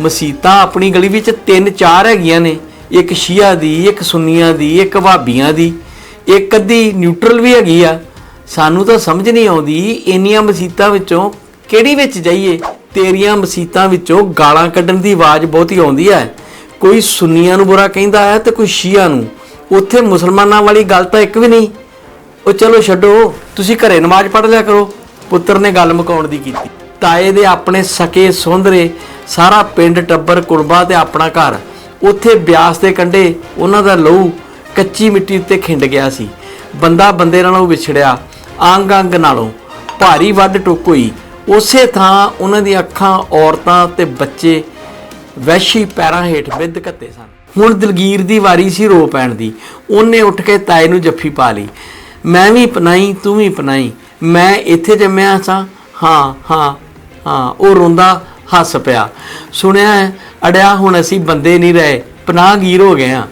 ਮਸੀਤਾਂ ਆਪਣੀ ਗਲੀ ਵਿੱਚ ਤਿੰਨ ਚਾਰ ਹੈਗੀਆਂ ਨੇ, ਇੱਕ ਸ਼ੀਆ ਦੀ, ਇੱਕ ਸੁੰਨੀਆਂ ਦੀ, ਇੱਕ ਵਾਬੀਆਂ ਦੀ, ਇੱਕ ਅੱਧੀ ਨਿਊਟਰਲ ਵੀ ਹੈਗੀ ਆ। ਸਾਨੂੰ ਤਾਂ ਸਮਝ ਨਹੀਂ ਆਉਂਦੀ ਇੰਨੀਆਂ ਮਸੀਤਾਂ ਵਿੱਚੋਂ ਕਿਹੜੀ ਵਿੱਚ ਜਾਈਏ? ਤੇਰੀਆਂ ਮਸੀਤਾਂ ਵਿੱਚੋਂ ਗਾਲਾਂ ਕੱਢਣ ਦੀ ਆਵਾਜ਼ ਬਹੁਤੀ ਆਉਂਦੀ ਹੈ ਕੋਈ ਸੁੰਨੀਆਂ ਨੂੰ ਬੁਰਾ ਕਹਿੰਦਾ ਹੈ ਤੇ ਕੋਈ ਸ਼ੀਆ ਨੂੰ। ਉੱਥੇ ਮੁਸਲਮਾਨਾਂ ਵਾਲੀ ਗੱਲ ਤਾਂ ਇੱਕ ਵੀ ਨਹੀਂ। ਉਹ ਚਲੋ ਛੱਡੋ, ਤੁਸੀਂ ਘਰੇ ਨਮਾਜ਼ ਪੜ੍ਹ ਲਿਆ ਕਰੋ। ਪੁੱਤਰ ਨੇ ਗੱਲ ਮੁਕਾਉਣ ਦੀ ਕੀਤੀ। ਤਾਏ ਦੇ ਆਪਣੇ ਸਕੇ ਸੁੰਦਰੇ ਸਾਰਾ ਪਿੰਡ ਟੱਬਰ ਕੁੜਬਾ ਤੇ ਆਪਣਾ ਘਰ। ਉੱਥੇ ਬਿਆਸ ਦੇ ਕੰਢੇ ਉਹਨਾਂ ਦਾ ਲਹੂ ਕੱਚੀ ਮਿੱਟੀ ਉੱਤੇ ਖਿੰਡ ਗਿਆ ਸੀ। ਬੰਦਾ ਬੰਦੇ ਨਾਲੋਂ ਵਿਛੜਿਆ, ਅੰਗ ਅੰਗ ਨਾਲੋਂ। ਭਾਰੀ ਵੱਡ ਟੁੱਕ ਹੋਈ। ਉਸੇ ਥਾਂ ਉਹਨਾਂ ਦੀਆਂ ਅੱਖਾਂ, ਔਰਤਾਂ ਤੇ ਬੱਚੇ ਵੈਸ਼ੀ ਪੈਰਾਂ ਹੇਠ ਵਿਦ ਘੱਤੇ ਸਨ। ਹੁਣ ਦਲਗੀਰ ਦੀ ਵਾਰੀ ਸੀ ਰੋ ਪੈਣ ਦੀ। ਉਹਨੇ ਉੱਠ ਕੇ ਤਾਏ ਨੂੰ ਜੱਫੀ ਪਾ ਲਈ। ਮੈਂ ਵੀ ਪਨਾਈ ਤੂੰ ਵੀ ਪਨਾਈ ਮੈਂ ਇੱਥੇ ਜੰਮਿਆ ਸਾਂ। ਹਾਂ ਹਾਂ। ਹਾਂ ਉਹ ਰੋਂਦਾ ਹੱਸ ਪਿਆ। ਸੁਣਿਆ ਹੈ, ਅੜਿਆ ਹੁਣ ਅਸੀਂ ਬੰਦੇ ਨਹੀਂ ਰਹੇ ਪਨਾਹਗੀਰ ਹੋ ਗਏ ਆ